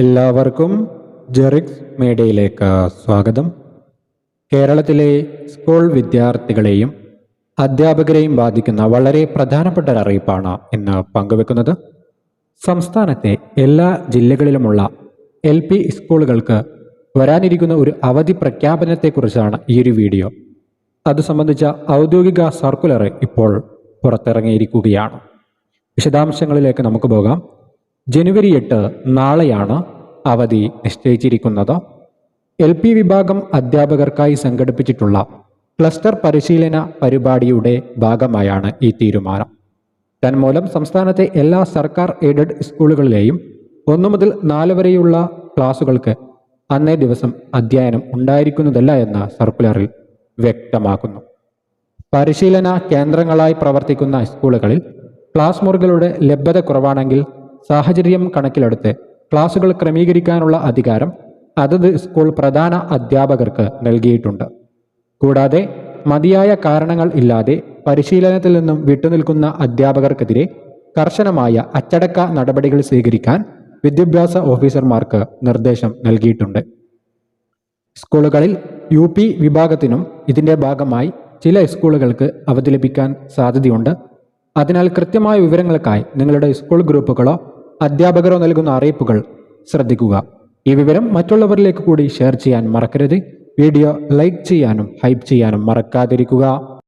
എല്ലാവർക്കും ജെറിക്സ് മേഡയിലേക്ക് സ്വാഗതം. കേരളത്തിലെ സ്കൂൾ വിദ്യാർത്ഥികളെയും അധ്യാപകരെയും ബാധിക്കുന്ന വളരെ പ്രധാനപ്പെട്ട ഒരു അറിയിപ്പാണ് ഇന്ന് പങ്കുവെക്കുന്നത്. സംസ്ഥാനത്തെ എല്ലാ ജില്ലകളിലുമുള്ള എൽ പി സ്കൂളുകൾക്ക് വരാനിരിക്കുന്ന ഒരു അവധി പ്രഖ്യാപനത്തെക്കുറിച്ചാണ് ഈ ഒരു വീഡിയോ. അത് സംബന്ധിച്ച ഔദ്യോഗിക സർക്കുലർ ഇപ്പോൾ പുറത്തിറങ്ങിയിരിക്കുകയാണ്. വിശദാംശങ്ങളിലേക്ക് നമുക്ക് പോകാം. ജനുവരി എട്ട് നാളെയാണ് അവധി നിശ്ചയിച്ചിരിക്കുന്നത്. എൽ പി വിഭാഗം അധ്യാപകർക്കായി സംഘടിപ്പിച്ചിട്ടുള്ള ക്ലസ്റ്റർ പരിശീലന പരിപാടിയുടെ ഭാഗമായാണ് ഈ തീരുമാനം. തന്മൂലം സംസ്ഥാനത്തെ എല്ലാ സർക്കാർ എയ്ഡഡ് സ്കൂളുകളിലെയും ഒന്നു മുതൽ നാല് വരെയുള്ള ക്ലാസുകൾക്ക് അന്നേ ദിവസം അധ്യയനം ഉണ്ടായിരിക്കുന്നതല്ല എന്ന് സർക്കുലറിൽ വ്യക്തമാക്കുന്നു. പരിശീലന കേന്ദ്രങ്ങളായി പ്രവർത്തിക്കുന്ന സ്കൂളുകളിൽ ക്ലാസ് മുറികളുടെ ലഭ്യത കുറവാണെങ്കിൽ സാഹചര്യം കണക്കിലെടുത്ത് ക്ലാസുകൾ ക്രമീകരിക്കാനുള്ള അധികാരം അതത് സ്കൂൾ പ്രധാന അധ്യാപകർക്ക് നൽകിയിട്ടുണ്ട്. കൂടാതെ മതിയായ കാരണങ്ങൾ ഇല്ലാതെ പരിശീലനത്തിൽ നിന്നും വിട്ടുനിൽക്കുന്ന അധ്യാപകർക്കെതിരെ കർശനമായ അച്ചടക്ക നടപടികൾ സ്വീകരിക്കാൻ വിദ്യാഭ്യാസ ഓഫീസർമാർക്ക് നിർദ്ദേശം നൽകിയിട്ടുണ്ട്. സ്കൂളുകളിൽ യു പി വിഭാഗത്തിനും ഇതിന്റെ ഭാഗമായി ചില സ്കൂളുകൾക്ക് അവധി ലഭിക്കാൻ സാധ്യതയുണ്ട്. അതിനാൽ കൃത്യമായ വിവരങ്ങൾക്കായി നിങ്ങളുടെ സ്കൂൾ ഗ്രൂപ്പുകളോ അധ്യാപകരോ നൽകുന്ന അറിയിപ്പുകൾ ശ്രദ്ധിക്കുക. ഈ വിവരം മറ്റുള്ളവരിലേക്ക് കൂടി ഷെയർ ചെയ്യാൻ മറക്കരുത്. വീഡിയോ ലൈക്ക് ചെയ്യാനും ഹൈപ്പ് ചെയ്യാനും മറക്കാതിരിക്കുക.